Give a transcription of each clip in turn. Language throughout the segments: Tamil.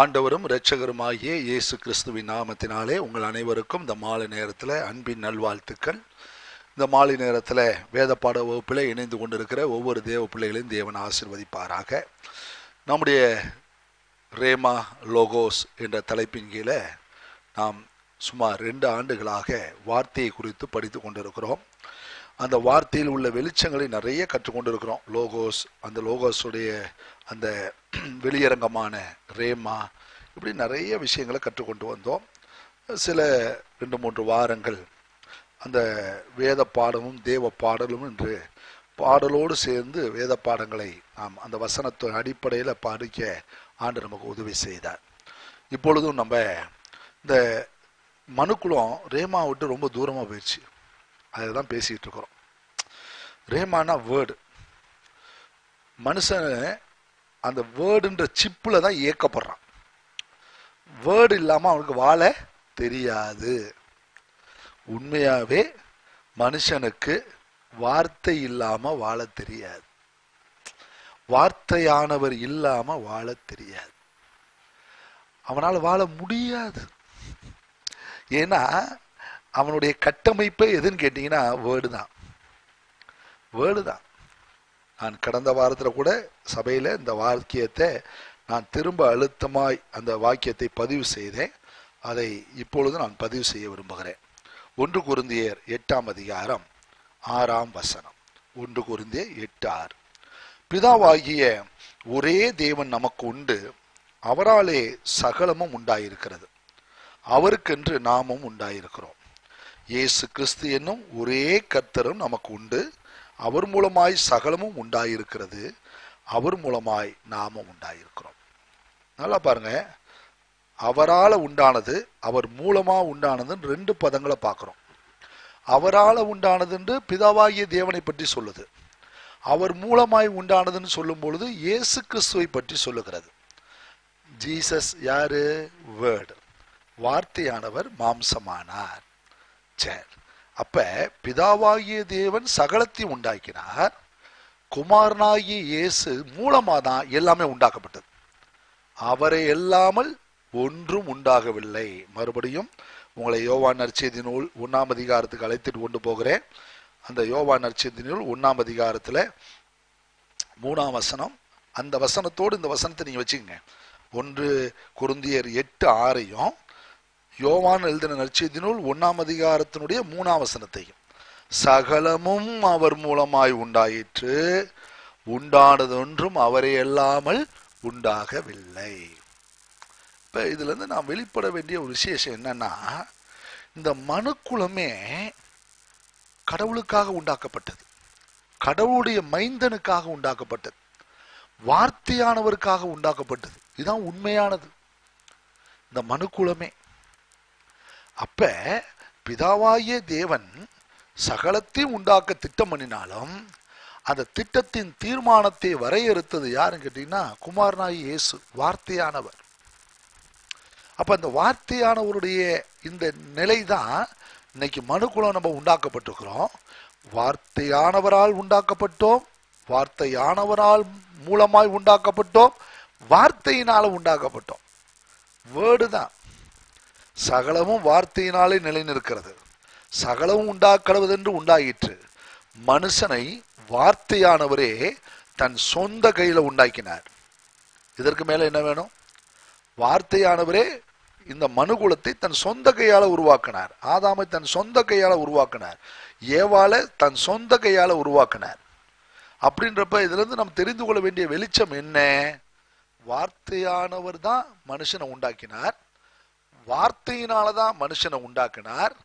ஆண்டவரும் இரட்சகருமாகிய இயேசு கிறிஸ்துவின் நாமத்தினாலே உங்கள் அனைவருக்கும் இந்த மாலை நேரத்தில் அன்பின் நல்வாழ்த்துக்கள். இந்த மாலை நேரத்தில் வேத பாட வகுப்பில் இணைந்து கொண்டிருக்கிற ஒவ்வொரு தேவ பிள்ளைகளையும் தேவன் ஆசிர்வதிப்பாராக. நம்முடைய ரேமா லோகோஸ் என்ற தலைப்பின் கீழே நாம் சுமார் ரெண்டு ஆண்டுகளாக வார்த்தையை குறித்து படித்து கொண்டிருக்கிறோம். அந்த வார்த்தையில் உள்ள வெளிச்சங்களை நிறைய கற்றுக்கொண்டு இருக்கிறோம் லோகோஸ் அந்த லோகோஸுடைய அந்த வெளியரங்கமான ரேமா இப்படி நிறைய விஷயங்களை கற்றுக்கொண்டு வந்தோம். சில ரெண்டு மூன்று வாரங்கள் அந்த வேத பாடமும் தேவ பாடலும் என்று பாடலோடு சேர்ந்து வேத பாடங்களை நாம் அந்த வசனத்தின் அடிப்படையில் படிக்க ஆண்டு நமக்கு உதவி செய்தார். இப்பொழுதும் நம்ம இந்த மனுக்குளம் ரேமா விட்டு ரொம்ப தூரமாக போயிடுச்சு அதை தான் பேசிகிட்டு இருக்கிறோம். ரேமானா வேர்டு மனுஷன் அந்த வேர்டுன்ற சிப்பில் தான் இயக்கப்படுறான். வேர்டு இல்லாமல் அவனுக்கு வாழ தெரியாது. உண்மையாகவே மனுஷனுக்கு வார்த்தை இல்லாமல் வாழ தெரியாது. வார்த்தையானவர் இல்லாமல் வாழ தெரியாது. அவனால் வாழ முடியாது. ஏன்னா அவனுடைய கட்டமைப்பே எதுன்னு கேட்டிங்கன்னா வேர்டு தான். வேர்டு தான். நான் கடந்த வாரத்தில் கூட சபையில் இந்த வாக்கியத்தை நான் திரும்ப அழுத்தமாய் அந்த வாக்கியத்தை பதிவு செய்தேன். அதை இப்பொழுது நான் பதிவு செய்ய விரும்புகிறேன். ஒன்று குருந்தியர் எட்டாம் அதிகாரம் ஆறாம் வசனம். ஒன்று குருந்திய எட்டு ஆறு. பிதாவாகிய ஒரே தேவன் நமக்கு உண்டு. அவராலே சகலமும் உண்டாயிருக்கிறது. அவருக்கென்று நாமும் உண்டாயிருக்கிறோம். இயேசு கிறிஸ்து என்னும் ஒரே கர்த்தரும் நமக்கு உண்டு. அவர் மூலமாய் சகலமும் உண்டாயிருக்கிறது. அவர் மூலமாய் நாமும் உண்டாயிருக்கிறோம். நல்லா பாருங்க. அவரால் உண்டானது அவர் மூலமாக உண்டானதுன்னு ரெண்டு பதங்களை பார்க்குறோம். அவரால் உண்டானதுன்று பிதாவாகிய தேவனை பற்றி சொல்லுது. அவர் மூலமாய் உண்டானதுன்னு சொல்லும் பொழுது இயேசு கிறிஸ்துவை பற்றி சொல்லுகிறது. ஜீசஸ் யாரு? வேர்டு. வார்த்தையானவர் மாம்சமானார். சரி அப்ப பிதாவாகிய தேவன் சகலத்தையும் உண்டாக்கினார். குமாரனாகிய இயேசு மூலமா தான் எல்லாமே உண்டாக்கப்பட்டது. அவரை இல்லாமல் ஒன்றும் உண்டாகவில்லை. மறுபடியும் உங்களை யோவான் நற்செய்தி நூல் ஒன்னாம் அதிகாரத்துக்கு அழைத்துட்டு கொண்டு போகிறேன். அந்த யோவான் நற்செய்தி நூல் ஒன்னாம் அதிகாரத்துல மூணாம் வசனம். அந்த வசனத்தோடு இந்த வசனத்தை நீங்க வச்சுக்கங்க. ஒன்று குருந்தியர் எட்டு ஆறையும் யோவான் எழுதின நற்செய்தி நூல் ஒன்னாம் அதிகாரத்தினுடைய மூணாம் வசனத்தையும் சகலமும் அவர் மூலமாய் உண்டாயிற்று உண்டானது ஒன்றும் அல்லாமல் உண்டாகவில்லை. இப்ப இதுல இருந்து நான் வெளிப்பட வேண்டிய ஒரு விசேஷம் என்னன்னா இந்த மனுக்குலமே கடவுளுக்காக உண்டாக்கப்பட்டது கடவுளுடைய மைந்தனுக்காக உண்டாக்கப்பட்டது வார்த்தையானவருக்காக உண்டாக்கப்பட்டது. இதுதான் உண்மையானது. இந்த மனுக்குலமே அப்ப பிதாவாகிய தேவன் சகலத்தையும் உண்டாக்க திட்டம் பண்ணினாலும் அந்த திட்டத்தின் தீர்மானத்தை வரையறுத்தது யாருன்னு கேட்டீங்கன்னா குமாரனாயி இயேசு வார்த்தையானவர். அப்ப அந்த வார்த்தையானவருடைய இந்த நிலை தான் இன்னைக்கு மனுக்குளம் நம்ம உண்டாக்கப்பட்டிருக்கிறோம். வார்த்தையானவரால் உண்டாக்கப்பட்டோம் வார்த்தையானவரால் மூலமாய் உண்டாக்கப்பட்டோம் வார்த்தையினால உண்டாக்கப்பட்டோம். வேர்டு தான். சகலமும் வார்த்தையினாலே நிலைநிற்கிறது. சகலமும் உண்டாக்கடுவதென்று உண்டாயிற்று. மனுஷனை வார்த்தையானவரே தன் சொந்த கையில் உண்டாக்கினார். இதற்கு மேலே என்ன வேணும்? வார்த்தையானவரே இந்த மனுகுலத்தை தன் சொந்த கையால் உருவாக்கினார். ஆதாமை தன் சொந்த கையால் உருவாக்கினார். ஏவால தன் சொந்த கையால் உருவாக்கினார். அப்படின்றப்ப இதுலேருந்து நம்ம தெரிந்து கொள்ள வேண்டிய வெளிச்சம் என்ன? வார்த்தையானவர் தான் மனுஷனை உண்டாக்கினார். வார்த்தையினாலதான் மனுஷனை உண்டாக்கினார்.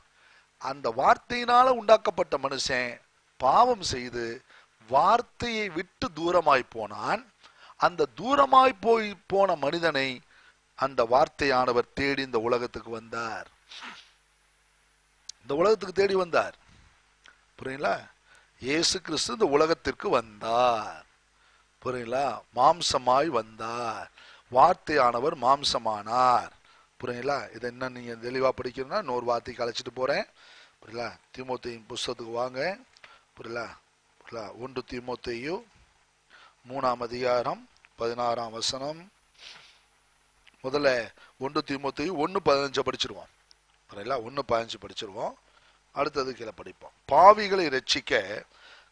அந்த வார்த்தையினால உண்டாக்கப்பட்ட மனுஷன் பாவம் செய்து வார்த்தையை விட்டு தூரமாய் போனான். அந்த தூரமாய் போய் போன மனிதனை அந்த வார்த்தையானவர் தேடி இந்த உலகத்துக்கு வந்தார். இந்த உலகத்துக்கு தேடி வந்தார். புரியுங்களா? இயேசு கிறிஸ்து இந்த உலகத்திற்கு வந்தார். புரியுங்களா? மாம்சமாய் வந்தார். வார்த்தையானவர் மாம்சமானார். புரியுங்களா இதை என்ன நீங்க தெளிவா படிக்கணும்னா இன்னொரு வார்த்தைக்கு அழைச்சிட்டு போறேன். புரியல? தீமோத்தையும் புஸ்தத்துக்கு வாங்க. புரியலா? புரியலா? ஒன்று தீமோத்தையும் மூணாம் அதிகாரம் பதினாறாம் வசனம். முதல்ல ஒன்று தீமோத்தி ஒன்று பதினஞ்சை படிச்சிருவோம். புரியலா? ஒன்று பதினஞ்சு படிச்சிருவோம். அடுத்தது கீழே படிப்போம். பாவிகளை ரட்சிக்க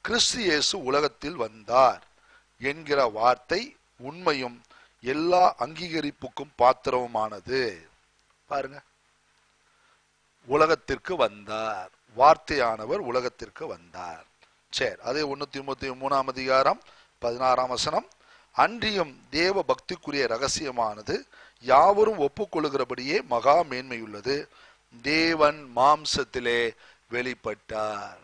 கிறிஸ்து இயேசு உலகத்தில் வந்தார் என்கிற வார்த்தை உண்மையும் எல்லா அங்கீகரிப்புக்கும் பாத்திரவுமானது பாருங்க. உலகத்திற்கு வந்தார். வார்த்தையானவர் உலகத்திற்கு வந்தார். சரி அதே ஒன்னூத்தி முப்பத்தி மூணாம் அதிகாரம் பதினாறாம் வசனம். அன்றியும் தேவ பக்திக்குரிய ரகசியமானது யாவரும் ஒப்புக்கொள்கிறபடியே மகா மேன்மையுள்ளது. தேவன் மாம்சத்திலே வெளிப்பட்டார்.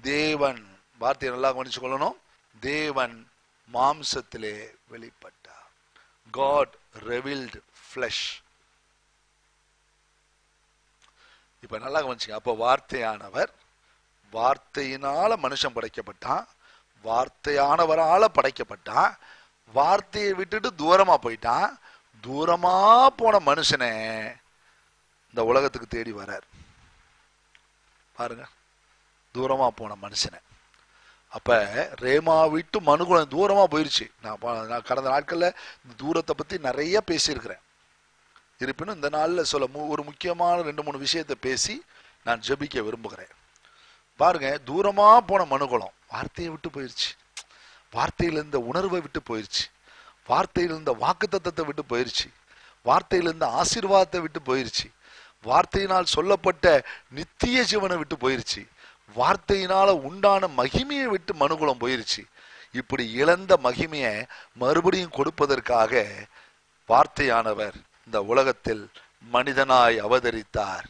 தேவன் வார்த்தையை நல்லா கவனிச்சு கொள்ளணும். தேவன் மாம்சத்திலே வெளிப்பட்டார். காட் ரெவில்டு ஃபிளஷ் இப்ப நல்லா கவனிச்சுங்க. அப்ப வார்த்தையானவர் வார்த்தையினால மனுஷன் படைக்கப்பட்டான். வார்த்தையானவரால படைக்கப்பட்டான். வார்த்தையை விட்டுட்டு தூரமா போயிட்டான். தூரமா போன மனுஷனே இந்த உலகத்துக்கு தேடி வரார். பாருங்க. தூரமா போன மனுஷனை. அப்ப ரேமா விட்டு மனுகுலம் தூரமா போயிருச்சு. நான் கடந்த நாட்கள்ல இந்த தூரத்தை பத்தி நிறைய பேசியிருக்கிறேன். இருப்பினும் இந்த நாள்ல சொல்ல மு- ஒரு முக்கியமான ரெண்டு மூணு விஷயத்தை பேசி நான் ஜெபிக்க விரும்புகிறேன். பாருங்க தூரமா போன மனுகுலம் வார்த்தையை விட்டு போயிருச்சு. வார்த்தையில இருந்த உணர்வை விட்டு போயிருச்சு. வார்த்தையில இருந்த வாக்குத்தத்தத்தை விட்டு போயிருச்சு. வார்த்தையில இருந்த ஆசீர்வாதத்தை விட்டு போயிருச்சு. வார்த்தையினால் சொல்லப்பட்ட நித்திய ஜீவனை விட்டு போயிருச்சு. வார்த்தையினால உண்டான மகிமையை விட்டு மனுகுலம் போயிருச்சு. இப்படி இழந்த மகிமையை மறுபடியும் கொடுப்பதற்காக வார்த்தையானவர் இந்த உலகத்தில் மனிதனாய் அவதரித்தார்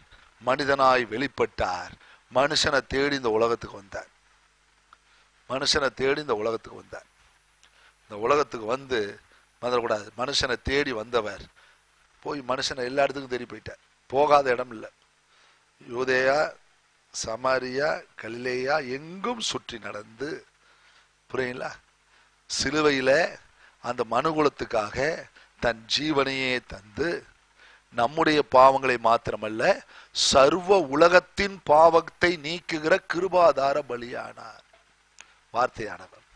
மனிதனாய் வெளிப்பட்டார் மனுஷனை தேடி இந்த உலகத்துக்கு வந்தார். மனுஷனை தேடி இந்த உலகத்துக்கு வந்தார். இந்த உலகத்துக்கு வந்து வந்துடக்கூடாது மனுஷனை தேடி வந்தவர். போய் மனுஷனை எல்லா இடத்துக்கும் தேடி போயிட்டார். போகாத இடம் இல்லை. யூதேயா சமாரியா கலிலேயா எங்கும் சுற்றி நடந்து புரியுங்களா? சிலுவையில அந்த மனுகுலத்துக்காக தன் ஜீவனையே தந்து நம்முடைய பாவங்களை மாத்திரமல்ல சர்வ உலகத்தின் பாவத்தை நீக்குகிற கிருபாதார பலியானார். வார்த்தையானவர்.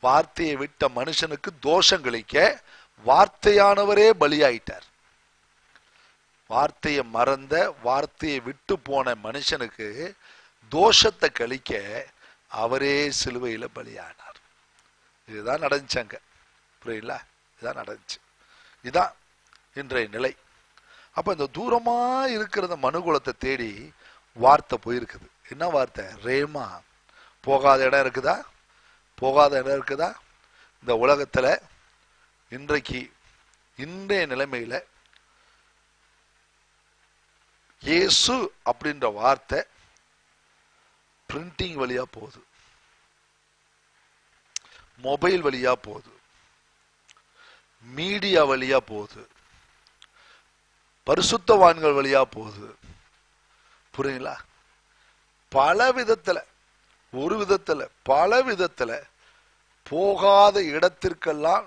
வார்த்தையை விட்ட மனுஷனுக்கு தோஷம் கழிக்க வார்த்தையானவரே பலியாயிட்டார். வார்த்தையை மறந்த வார்த்தையை விட்டு போன மனுஷனுக்கு தோஷத்தை கழிக்க அவரே சிலுவையில பலியானார். இதுதான் நடந்துச்சாங்க புரியுங்களா இதுதான் நடந்துச்சு. இதான் இன்றைய நிலை. அப்போ இந்த தூரமா இருக்கிற மனுகுலத்தை தேடி வார்த்தை போயிருக்குது. என்ன வார்த்தை? ரேமா. போகாத இடம் இருக்குதா? போகாத இடம் இருக்குதா? இந்த உலகத்துல இன்றைக்கு இன்றைய நிலைமையில இயேசு அப்படின்ற வார்த்தை பிரிண்டிங் வழியா போகுது. மொபைல் வழியா போகுது. மீடியா வழியா போகுது. பரிசுத்தவான்கள் வழியா போகுது. புரியுங்களா பல விதத்துல ஒரு விதத்துல பல விதத்துல போகாத இடத்திற்கெல்லாம்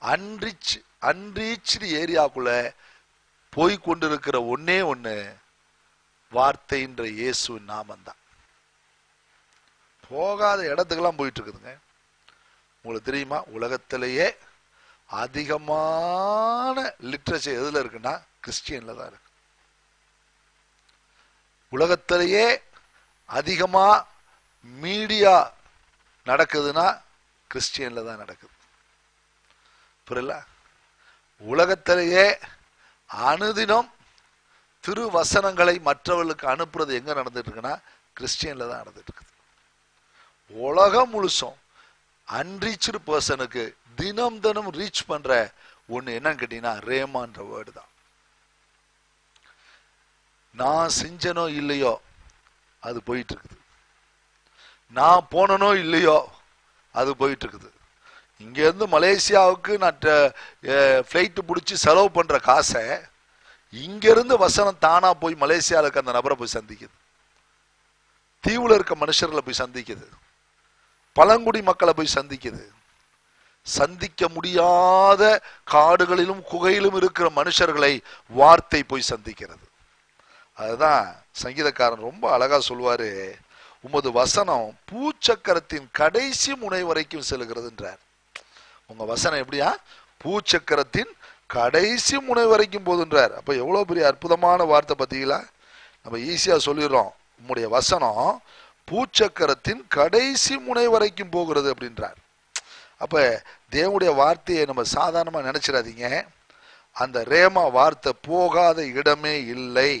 அன்ரிச் அன்ரீச்சு ஏரியாக்குள்ள போய் கொண்டிருக்கிற ஒன்னே ஒண்ணு வார்த்தைன்ற இயேசு நாமந்தான். போகாத இடத்துக்கெல்லாம் போயிட்டு இருக்குதுங்க. உங்களுக்கு தெரியுமா? உலகத்திலேயே அதிகமான லிட்ரேச்சர் எதுல இருக்குன்னா கிறிஸ்டியன்ல தான் இருக்கு. உலகத்திலேயே அதிகமா மீடியா நடக்குதுன்னா கிறிஸ்டியன்ல தான் நடக்குது. புரியல உலகத்திலேயே அனுதினம் திருவசனங்களை மற்றவர்களுக்கு அனுப்புறது எங்க நடந்துட்டு இருக்குன்னா கிறிஸ்டியன்ல தான் நடந்துட்டு இருக்குது உலகம் முழுசும் அன்ரீச்சு பர்சனுக்கு தினம் தினம் ரீச் பண்ற ஒண்ணு என்னன்னு கேட்டீங்கன்னா ரேமான்ற வேர்டு தான். நான் செஞ்சனோ இல்லையோ அது போயிட்டு இருக்குது நான் போனனோ இல்லையோ அது போயிட்டு இருக்குது இங்கேருந்து மலேசியாவுக்கு நான் ஃப்ளைட்டு பிடிச்சி செலவு பண்ணுற காசை இங்கேருந்து வசனம் தானாக போய் மலேசியாவில் இருக்க அந்த நபரை போய் சந்திக்குது. தீவில் இருக்க மனுஷர்களை போய் சந்திக்குது. பழங்குடி மக்களை போய் சந்திக்குது. சந்திக்க முடியாத காடுகளிலும் குகையிலும் இருக்கிற மனுஷர்களை வார்த்தை போய் சந்திக்கிறது. அதுதான் சங்கீதக்காரன் ரொம்ப அழகா சொல்வாரு உமது வசனம் பூச்சக்கரத்தின் கடைசி முனை வரைக்கும் செல்கிறதுன்றார் உங்க வசனம் எப்படியா? பூச்சக்கரத்தின் கடைசி முனை வரைக்கும் போதுன்றார். அப்ப எவ்வளவு பெரிய அற்புதமான வார்த்தை பார்த்தீங்களா நம்ம ஈஸியா சொல்லிடுறோம். உம்முடைய வசனம் பூச்சக்கரத்தின் கடைசி முனை வரைக்கும் போகிறது அப்படின்றார். அப்போ தேவனுடைய வார்த்தையை நம்ம சாதாரணமாக நினச்சிடாதீங்க. அந்த ரேமா வார்த்தை போகாத இடமே இல்லை.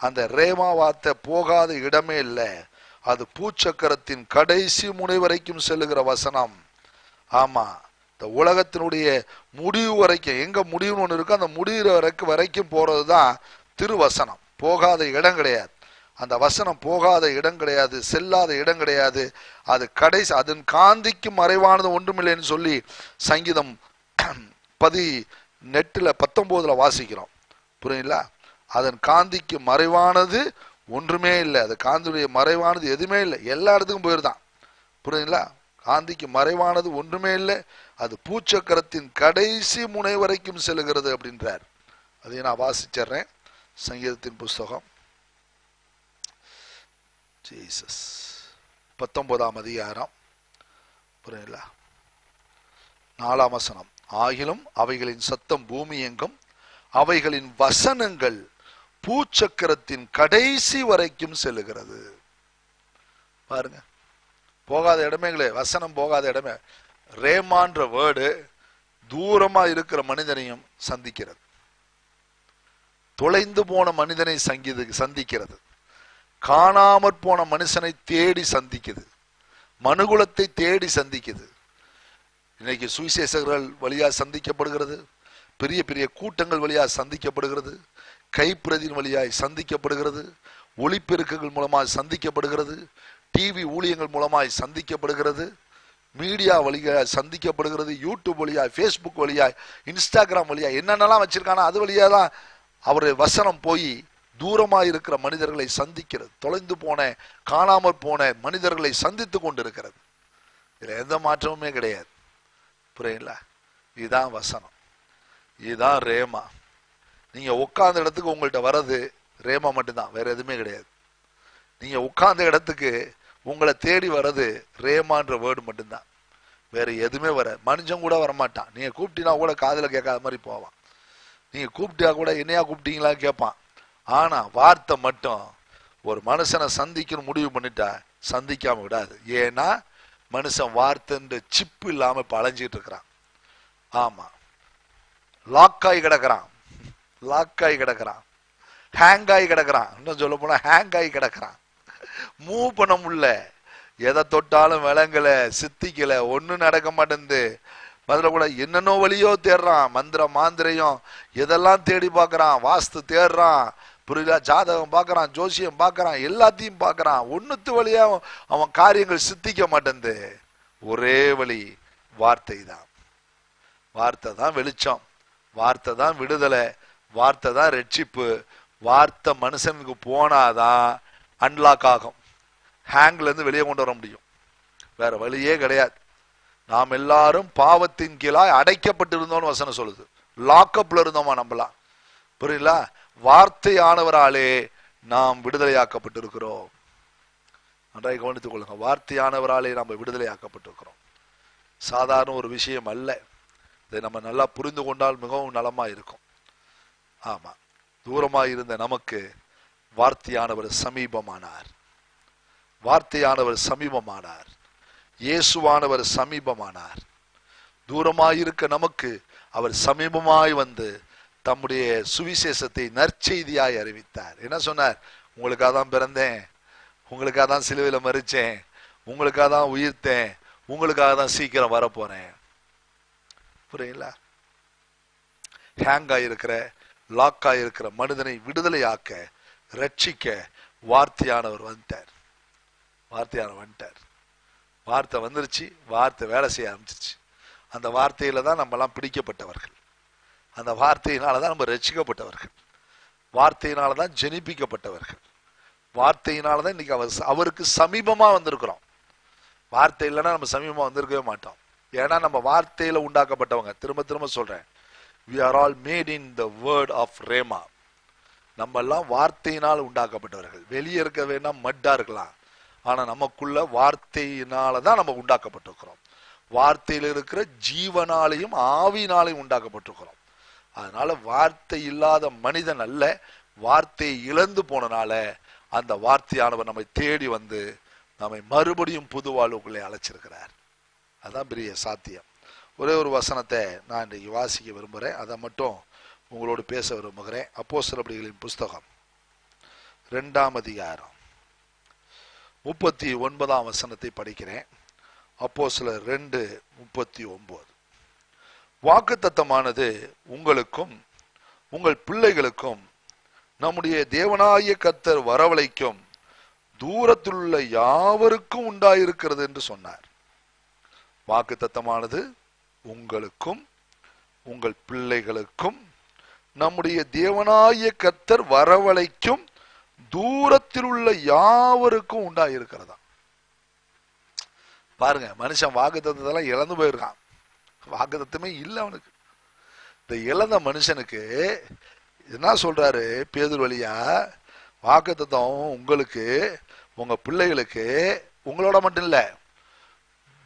அந்த ரேமா வார்த்தை போகாத இடமே இல்லை. அது பூச்சக்கரத்தின் கடைசி முனை வரைக்கும் செல்லுகிற வசனம். ஆமாம் இந்த உலகத்தினுடைய முடிவு வரைக்கும் எங்கே முடிவுன்னு ஒன்று இருக்கோ அந்த முடிகிற வரைக்கும் வரைக்கும் போகிறது தான் திருவசனம். போகாத இடம் கிடையாது. அந்த வசனம் போகாத இடம் கிடையாது செல்லாத இடம் கிடையாது. அது கடைசி அதன் காந்திக்கு மறைவானது ஒன்றுமில்லைன்னு சொல்லி சங்கீதம் பதி நெட்டில் பத்தொம்போதில் வாசிக்கிறோம். புரியுங்களா அதன் காந்திக்கு மறைவானது ஒன்றுமே இல்லை. அது காந்தியுடைய மறைவானது எதுவுமே இல்லை. எல்லா இடத்துக்கும் போயிருதான் புரியுங்களா காந்திக்கு மறைவானது ஒன்றுமே இல்லை. அது பூச்சக்கரத்தின் கடைசி முனை வரைக்கும் செல்கிறது அப்படின்றார். அதையும் நான் வாசிச்சிடுறேன். சங்கீதத்தின் புஸ்தகம். ஜீசஸ் பத்தொன்பதாம் அதிகாரம். புரியுங்களா நாலாம் வசனம். ஆகிலும் அவைகளின் சத்தம் பூமி எங்கும் அவைகளின் வசனங்கள் பூச்சக்கரத்தின் கடைசி வரைக்கும் செல்லுகிறது. பாருங்க. போகாத இடமேங்களே வசனம் போகாத இடமே. ரேமான்ற வேர்டு தூரமா இருக்கிற மனிதனையும் சந்திக்கிறது. தொலைந்து போன மனிதனை சங்கிது சந்திக்கிறது. காணாமற் போன மனுஷனை தேடி சந்திக்குது. மனுகுலத்தை தேடி சந்திக்குது. இன்னைக்கு சுவிசேஷகர்கள் வழியா சந்திக்கப்படுகிறது. பெரிய பெரிய கூட்டங்கள் வழியாக சந்திக்கப்படுகிறது. கைப்பிரதியின் வழியாய் சந்திக்கப்படுகிறது. ஒளிப்பெருக்குகள் மூலமாக சந்திக்கப்படுகிறது. டிவி ஊழியங்கள் மூலமாய் சந்திக்கப்படுகிறது. மீடியா வழியாக சந்திக்கப்படுகிறது. யூடியூப் வழியாய் ஃபேஸ்புக் வழியாய் இன்ஸ்டாகிராம் வழியாய் என்னென்னலாம் வச்சிருக்கானோ அது வழியாக தான் அவர் வசனம் போய் தூரமாக இருக்கிற மனிதர்களை சந்திக்கிறது. தொலைந்து போன காணாமற் போன மனிதர்களை சந்தித்து கொண்டு இருக்கிறது இதில் எந்த மாற்றமுமே கிடையாது. புரியுங்களா இதுதான் வசனம். இதுதான் ரேமா. நீங்க உட்கார்ந்த இடத்துக்கு உங்கள்கிட்ட வர்றது ரேமா மட்டும்தான் வேற எதுவுமே கிடையாது. நீங்க உட்கார்ந்த இடத்துக்கு உங்களை தேடி வர்றது ரேமான்ற வேர்டு மட்டும்தான். வேற எதுவுமே வர மனுஷன் கூட வரமாட்டான். நீங்க கூப்பிட்டீங்கன்னா கூட காதில் கேட்காத மாதிரி போவான். நீங்க கூப்பிட்டா கூட என்னையா கூப்பிட்டீங்களா கேட்பான். ஆனா வார்த்தை மட்டும் ஒரு மனுஷனை சந்திக்கணும் முடிவு பண்ணிட்டா சந்திக்காம விடாது. ஏன்னா மனுஷன் வார்த்தைன்ற சிப்பு இல்லாம இப்ப அலைஞ்சிட்டு இருக்கிறான். ஆமா. லாக்காய் கிடக்குறான். லாக்காய் கிடக்குறான். ஹேங் ஆகி கிடக்குறான். இன்னும் சொல்ல போனா ஹேங் ஆகி கிடக்குறான். மூவ் பண்ண முடியல. எதை தொட்டாலும் விளங்கல சித்திக்கல ஒன்றும் நடக்க மாட்டேங்குது. முதல்ல கூட என்னென்னோ வழியோ தேடுறான். மந்திர மாந்திரையும் எதெல்லாம் தேடி பார்க்கறான்? வாஸ்து தேடுறான். புரியல ஜாதகம் பார்க்கறான் ஜோசியம் பார்க்கறான் எல்லாத்தையும் பார்க்கறான். ஒன்னுத்து வழியா அவன் காரியங்கள் சித்திக்க மாட்டேங்குது ஒரே வழி வார்த்தை தான். வார்த்தை தான் வெளிச்சம். வார்த்தை தான் விடுதலை. வார்த்தை தான் ரட்சிப்பு. வார்த்தை மனுஷனுக்கு போனாதான் அன்லாக் ஆகும். ஹேங்ல இருந்து வெளியே கொண்டு வர முடியும். வேற வழியே கிடையாது. நாம் எல்லாரும் பாவத்தின் கீழாய் அடைக்கப்பட்டிருந்தோம்னு வசனம் சொல்லுது. லாக்கப்பில் இருந்தோமா நம்மலாம் புரியுங்களா வார்த்தையானவராலே நாம் விடுதலையாக்கப்பட்டிருக்கிறோம். நன்றாக கவனித்துக் கொள்ளுங்க. வார்த்தையானவராலே நாம் விடுதலையாக்கப்பட்டிருக்கிறோம். சாதாரண ஒரு விஷயம் அல்ல. இதை நம்ம நல்லா புரிந்து கொண்டால் மிகவும் நலமா இருக்கும். ஆமா தூரமாக இருந்த நமக்கு வார்த்தையானவர் சமீபமானார். வார்த்தையானவர் சமீபமானார். இயேசுவானவர் சமீபமானார். தூரமாயிருக்க நமக்கு அவர் சமீபமாய் வந்து தம்முடைய சுவிசேஷத்தை நற்செய்தியாய் அறிவித்தார். என்ன சொன்னார்? உங்களுக்காக தான் பிறந்தேன். உங்களுக்காக தான் சிலுவையில் மறிச்சேன் உங்களுக்காக தான் உயிர்த்தேன். உங்களுக்காக தான் சீக்கிரம் வரப்போறேன். புரியுங்களா ஹேங் ஆகிருக்கிற லாக் ஆகிருக்கிற மனிதனை விடுதலையாக்க ரட்சிக்க வார்த்தையானவர் வந்துட்டார். வார்த்தையானவர் வந்துட்டார். வார்த்தை வந்துருச்சு. வார்த்தை வேலை செய்ய ஆரம்பிச்சிருச்சு. அந்த வார்த்தையில தான் நம்மலாம் பிடிக்கப்பட்டவர்கள். அந்த வார்த்தையினால தான் நம்ம ரசிக்கப்பட்டவர்கள். வார்த்தையினால தான் ஜெனிப்பிக்கப்பட்டவர்கள். வார்த்தையினால தான் இன்னைக்கு அவர் அவருக்கு சமீபமாக வந்திருக்கிறோம். வார்த்தை இல்லைன்னா நம்ம சமீபமாக வந்திருக்கவே மாட்டோம். ஏன்னா நம்ம வார்த்தையில் உண்டாக்கப்பட்டவங்க. திரும்ப திரும்ப சொல்கிறேன் we are all made in the word of rhema நம்ம எல்லாம் வார்த்தையினால் உண்டாக்கப்பட்டவர்கள். வெளியே இருக்க வேணா மட்டா இருக்கலாம். ஆனால் நமக்குள்ள வார்த்தையினால தான் நம்ம உண்டாக்கப்பட்டிருக்கிறோம். வார்த்தையில் இருக்கிற ஜீவனாலையும் ஆவினாலையும் உண்டாக்கப்பட்டிருக்கிறோம். அதனால வார்த்தை இல்லாத மனிதன் அல்ல வார்த்தையை இழந்து போனனால அந்த வார்த்தையானவர் நம்மை தேடி வந்து நம்மை மறுபடியும் புது வாழ்வுக்குள்ளே அழைச்சிருக்கிறார். அதான் பெரிய சாத்தியம். ஒரே ஒரு வசனத்தை நான் இன்றைக்கு வாசிக்க விரும்புகிறேன். அதை மட்டும் உங்களோடு பேச விரும்புகிறேன். அப்போ சிலபடிகளின் புஸ்தகம் ரெண்டாம் அதிகாரம் முப்பத்தி ஒன்பதாம் வசனத்தை படிக்கிறேன். அப்போ சில ரெண்டு முப்பத்தி வாக்கு வாக்குத்தத்தமானது உங்களுக்கும் உங்கள் பிள்ளைகளுக்கும் நம்முடைய தேவனாய கத்தர் வரவழைக்கும் தூரத்திலுள்ள யாவருக்கும் உண்டாயிருக்கிறது என்று சொன்னார். வாக்குத்தத்தமானது உங்களுக்கும் உங்கள் பிள்ளைகளுக்கும் நம்முடைய தேவனாய கத்தர் வரவழைக்கும் தூரத்தில் உள்ள யாவருக்கும் உண்டாயிருக்கிறதா? பாருங்க மனுஷன் வாக்கு தத்தத்தெல்லாம் இழந்து போயிருக்கான். வாக்குத்தத்தமே இல்லை அவனுக்கு. இந்த இழந்த மனுஷனுக்கு என்ன சொல்றாரு? பேதூர் வழியா வாக்குத்தம் உங்களுக்கு உங்க பிள்ளைகளுக்கு உங்களோட மட்டும் இல்ல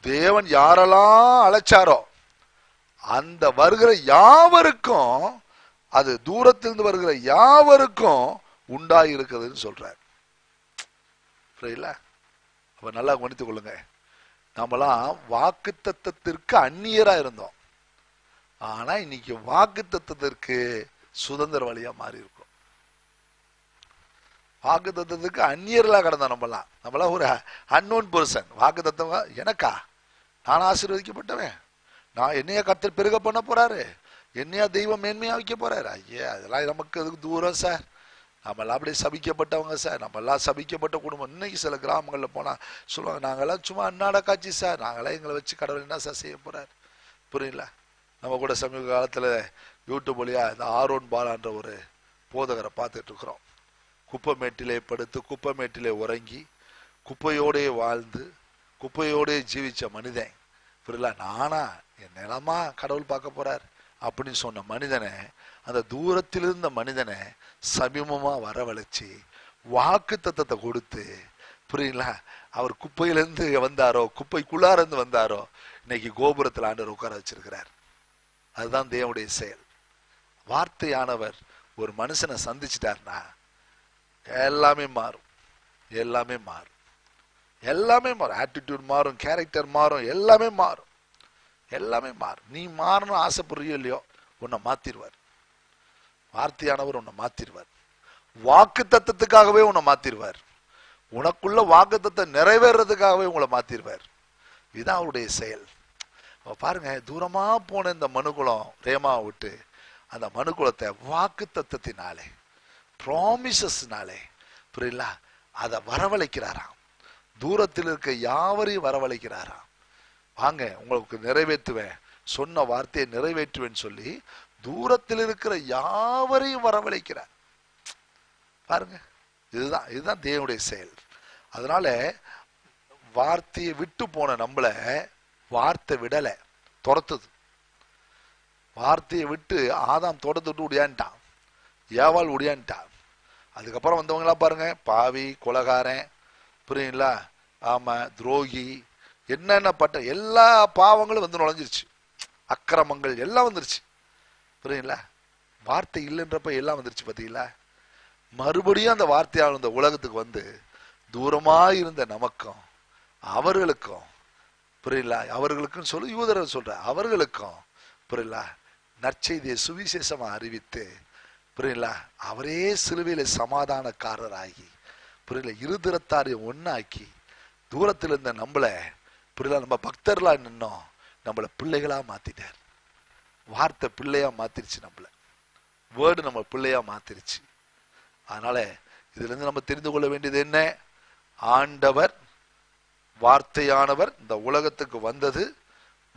தேவன் யாரெல்லாம் அழைச்சாரோ அந்த வருகிற யாவருக்கும் அது தூரத்திலிருந்து வருகிற யாவருக்கும் உண்டாகி இருக்குதுன்னு சொல்றார். புரியல அப்ப நல்லா கவனித்துக் கொள்ளுங்க. நம்மலாம் வாக்கு தத்தத்திற்கு அந்நியரா இருந்தோம். ஆனா இன்னைக்கு வாக்கு தத்தத்திற்கு சுதந்திர வழியா மாறி இருக்கும் வாக்கு தத்துவத்துக்கு அந்நியர்களா கிடந்தோம் நம்மலாம். நம்மளாம் ஒரு அன்னோன் பர்சன் வாக்கு தத்துவம் எனக்கா? நான் ஆசீர்வதிக்கப்பட்டவன். நான் என்னைய கத்தர் பெருக பண்ண போறாரு? என்னையா தெய்வம் மேன்மையா வைக்க போறாரு? ஐயே அதெல்லாம் நமக்கு அதுக்கு தூரம் சார் நம்மளாம் அப்படியே சபிக்கப்பட்டவங்க சார். நம்மளாம் சபிக்கப்பட்ட குடும்பம். இன்னைக்கு சில கிராமங்களில் போனால் சொல்லுவாங்க நாங்களாம் சும்மா அன்னாட காட்சி சார். நாங்களாம் எங்களை வச்சு கடவுள் என்ன சார் செய்ய போகிறார் புரியல. நம்ம கூட சமீப காலத்தில் யூடியூப் வழியாக இந்த ஆரோன் பாலான்ற ஒரு போதகரை பார்த்துட்டு இருக்கிறோம். குப்பைமேட்டிலே படுத்து குப்பைமேட்டிலே உறங்கி குப்பையோடே வாழ்ந்து குப்பையோடே ஜீவித்த மனிதன். புரியல? நானா என் நிலமா கடவுள் பார்க்க போறார் அப்படின்னு சொன்ன மனிதனை அந்த தூரத்தில் இருந்த மனிதனை சமீபமா வரவழைச்சு வாக்கு தத்தத்தை கொடுத்து புரியுங்களா அவர் குப்பையிலேருந்து வந்தாரோ குப்பைக்குள்ளாரந்து வந்தாரோ இன்னைக்கு கோபுரத்தில் ஆண்டவர் உட்கார வச்சிருக்கிறார். அதுதான் தேவனுடைய செயல். வார்த்தையானவர் ஒரு மனுஷனை சந்திச்சிட்டார்னா எல்லாமே மாறும். எல்லாமே மாறும். எல்லாமே மாறும். ஆட்டிடியூட் மாறும் கேரக்டர் மாறும் எல்லாமே மாறும். எல்லாமே மாறும். நீ மாறணும் ஆசைப்படுறியோ இல்லையோ உன்னை மாத்திடுவார் வார்த்தையானவர் உன்னை மாத்திருவார். வாக்கு தத்தத்துக்காகவே உன்னை மாத்திருவார். உனக்குள்ள வாக்கு தத்தம் நிறைவேறதுக்காகவே உங்களை மாத்திருவார். இதுதான் அவருடைய செயல். அப்ப பாருங்க தூரமா போன இந்த மனுகுலம் ரேமா விட்டு அந்த மனுகுலத்தை வாக்கு தத்தத்தினாலே ப்ராமிசஸ்னாலே புரியல அதை வரவழைக்கிறாராம். தூரத்தில் இருக்க யாவரையும் வரவழைக்கிறாராம். வாங்க உங்களுக்கு நிறைவேற்றுவேன். சொன்ன வார்த்தையை நிறைவேற்றுவேன்னு சொல்லி தூரத்தில் இருக்கிற யாவரையும் வரவழைக்கிறார். பாருங்க இதுதான் இதுதான் தேவனுடைய செயல். அதனால வார்த்தையை விட்டு போன நம்மள வார்த்தை விடல துரத்துது. வார்த்தையை விட்டு ஆதாம் தொடர்ந்துட்டு உடையான்ட்டான் ஏவாள் உடையான்ட்டான் அதுக்கப்புறம் வந்தவங்களாம் பாருங்க பாவி கொலகாரன் புரியுங்களா ஆமா துரோகி என்னென்ன பட்ட எல்லா பாவங்களும் வந்து நுழைஞ்சிருச்சு. அக்கிரமங்கள் எல்லாம் வந்துருச்சு. புரியுங்களா வார்த்தை இல்லைன்றப்ப எல்லாம் வந்துருச்சு பார்த்தீங்களா மறுபடியும் அந்த வார்த்தையால் இந்த உலகத்துக்கு வந்து தூரமா இருந்த நமக்கும் அவர்களுக்கும் புரியல அவர்களுக்கும் சொல்லு யூதரர் சொல்ற அவர்களுக்கும் புரியலா நற்செய்தியை சுவிசேஷமா அறிவித்து புரியலா அவரே சிலுவையில சமாதானக்காரராகி புரியல இருதிரத்தாரையும் ஒன்னாக்கி தூரத்தில் இருந்த நம்மள புரியல நம்ம பக்தர்களா நின்னோம் நம்மள பிள்ளைகளா மாத்திட்டார். வார்த்தை பிள்ளையா மாத்திருச்சு நம்மள. வேர்டு நம்ம பிள்ளையா மாத்திருச்சு. அதனால இதுல இருந்து நம்ம தெரிந்து கொள்ள வேண்டியது என்ன? ஆண்டவர் வார்த்தையானவர் இந்த உலகத்துக்கு வந்தது.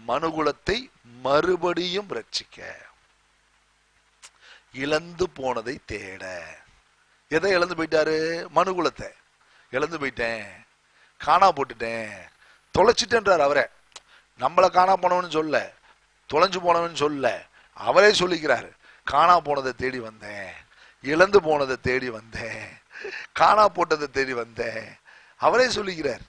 மனுகுலத்தை மறுபடியும் ரட்சிக்க. இழந்து போனதை தேட. எதை இழந்து போயிட்டாரு? மனுகுலத்தை. இழந்து போயிட்டேன். காணா போட்டுட்டேன். தொலைச்சிட்டேன்றார் அவரை. நம்மளை காணா போனவன்னு சொல்ல. தொலைஞ்சு போனவன் சொல்ல. அவரே சொல்லிக்கிறாரு. காணா போனதை தேடி வந்தேன். இழந்து போனதை தேடி வந்தேன். காணா போட்டதை தேடி வந்தேன். அவரே சொல்லிக்கிறார்.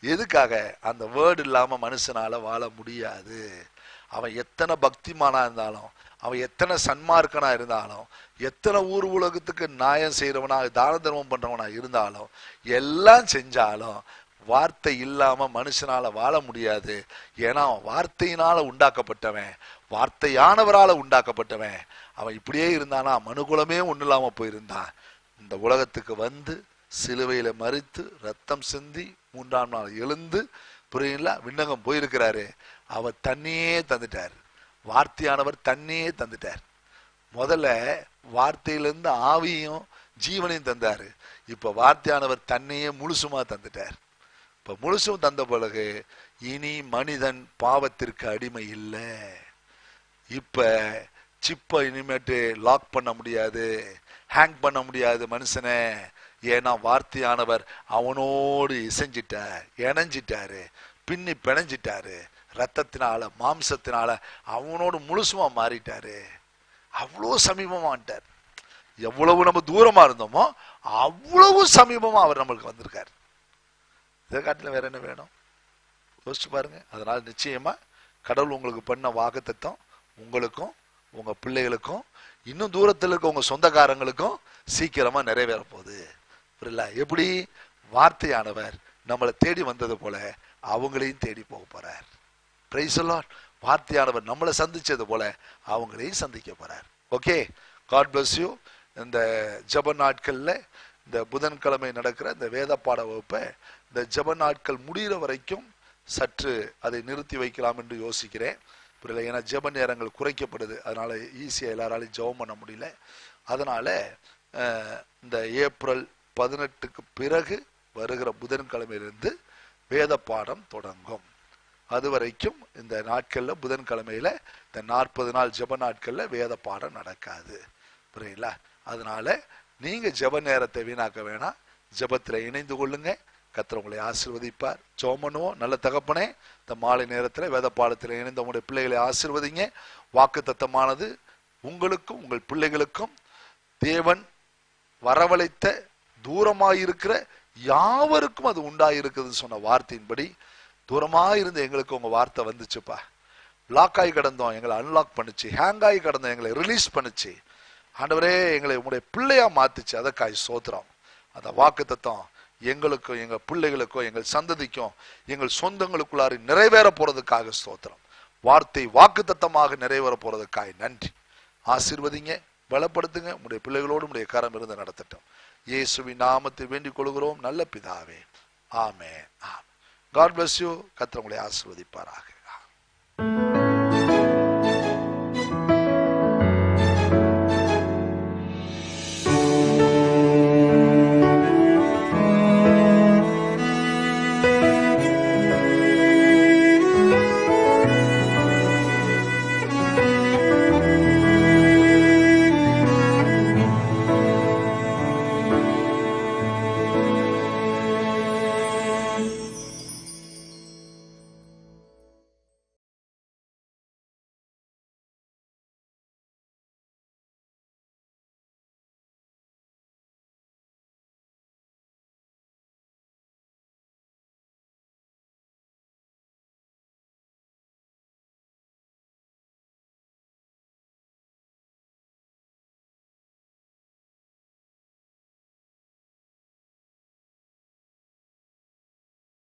எதுக்காக? அந்த வேர்டு இல்லாம மனுஷனால வாழ முடியாது. அவன் எத்தனை பக்திமானா இருந்தாலும் அவன் எத்தனை சன்மார்க்கனா இருந்தாலும் எத்தனை ஊர் உலகத்துக்கு நியாயம் செய்யறவனா தான தர்மம் பண்றவனா இருந்தாலும் எல்லாம் செஞ்சாலும் வார்த்தை இல்லாம மனுஷனால வாழ முடியாது. ஏன்னா அவன் வார்த்தையினால உண்டாக்கப்பட்டவன். வார்த்தையானவரால உண்டாக்கப்பட்டவன். அவன் இப்படியே இருந்தானா மனுகுலமே ஒண்ணு இல்லாம போயிருந்தான். இந்த உலகத்துக்கு வந்து சிலுவையில மறித்து ரத்தம் சிந்தி மூன்றாம் நாள் எழுந்து புரியல விண்ணகம் போயிருக்கிறாரு. அவர் தண்ணியே தந்துட்டார். வார்த்தையானவர் தண்ணியே தந்துட்டார். முதல்ல வார்த்தையிலிருந்து ஆவியும் ஜீவனையும் தந்தாரு. இப்ப வார்த்தையானவர் தன்னையே முழுசுமா தந்துட்டார். இப்ப முழுசும் தந்த பிறகு இனி மனிதன் பாவத்திற்கு அடிமை இல்லை. இப்ப சிப்பை இனிமேட்டு லாக் பண்ண முடியாது ஹேங் பண்ண முடியாது மனுஷனை. ஏன்னா வார்த்தையானவர் அவனோடு இசைஞ்சிட்டார் இணைஞ்சிட்டாரு பின்னி பிணைஞ்சிட்டாரு. ரத்தத்தினால மாம்சத்தினால அவனோடு முழுசுமா மாறிட்டாரு. அவ்வளோ சமீபமாட்டார் எவ்வளவு நம்ம தூரமா இருந்தோமோ அவ்வளவு சமீபமா அவர் நம்மளுக்கு வந்திருக்கார். இதை காட்டில வேற என்ன வேணும்? யோசிச்சு பாருங்க. அதனால நிச்சயமா கடவுள் உங்களுக்கு பண்ண வாக்குத்தத்தம் உங்களுக்கும் உங்க பிள்ளைகளுக்கும் இன்னும் தூரத்தில் இருக்க உங்க சொந்தக்காரங்களுக்கும் சீக்கிரமா நிறைவேற போகுது. புரியல எப்படி? வார்த்தையானவர் நம்மளை தேடி வந்தது போல அவங்களையும் தேடி போக போறார். பிரைசலாட் வார்த்தையானவர் நம்மளை சந்திச்சது போல அவங்களையும் சந்திக்க போறார். ஓகே காட் பிளஸ் யூ இந்த ஜப நாட்களில் இந்த புதன்கிழமை நடக்கிற இந்த வேத பாட வகுப்பை இந்த ஜப நாட்கள் முடிகிற வரைக்கும் சற்று அதை நிறுத்தி வைக்கலாம் என்று யோசிக்கிறேன். புரியல ஏன்னா ஜப நேரங்கள் குறைக்கப்படுது. அதனால ஈஸியா எல்லாராலையும் ஜெபம் பண்ண முடியல. அதனால அஹ், இந்த ஏப்ரல் பதினெட்டுக்கு பிறகு வருகிற புதன்கிழமையிலிருந்து வேத பாடம் தொடங்கும். அது வரைக்கும் இந்த நாட்கள்ல புதன்கிழமையில இந்த நாற்பது நாள் ஜப நாட்களில் வேத பாடம் நடக்காது. புரியுங்களா அதனால நீங்க ஜெப நேரத்தை வீணாக்க வேணாம். ஜெபத்துல இணைந்து கொள்ளுங்க. கத்திர உங்களை ஆசிர்வதிப்பார். ஜெபம் நல்ல தகப்பனே இந்த மாலை நேரத்துல வேத பாடத்தில் இணைந்த உங்களுடைய பிள்ளைகளை ஆசீர்வதிங்க. வாக்கு தத்தமானது உங்களுக்கும் உங்கள் பிள்ளைகளுக்கும். தேவன் வரவழைத்த தூரமாயிருக்கிற யாவருக்கும் அது உண்டாயிருக்குதுன்னு சொன்ன வார்த்தையின்படி தூரமா இருந்த எங்களுக்கு உங்க வார்த்தை வந்துச்சுப்பா. லாக் ஆகி கிடந்தோம். எங்களை அன்லாக் பண்ணுச்சு. ஹேங் ஆகி கிடந்தோம். எங்களை ரிலீஸ் பண்ணுச்சு. ஆண்டவரே எங்களை உங்களுடைய பிள்ளையா மாத்துச்சு. அதற்காய் சோத்திரம் அந்த வாக்கு தத்துவம் எங்களுக்கும் எங்க பிள்ளைகளுக்கும் எங்கள் சந்ததிக்கும் எங்கள் சொந்தங்களுக்குள்ளாரி நிறைவேற போறதுக்காக ஸ்தோத்திரம். வார்த்தை வாக்கு தத்தமாக நிறைவேற போறதுக்காக நன்றி. ஆசீர்வதிங்க பலப்படுத்துங்க. உங்களுடைய பிள்ளைகளோடு உடைய கரம் இருந்து நடத்தட்டும். இயேசுவி நாமத்தை வேண்டிக் கொள்கிறோம். நல்ல பிதாவே. ஆமே ஆமென். காட் பிளஸ் யூ கர்த்தர் உங்களை ஆசீர்வதிப்பாராக.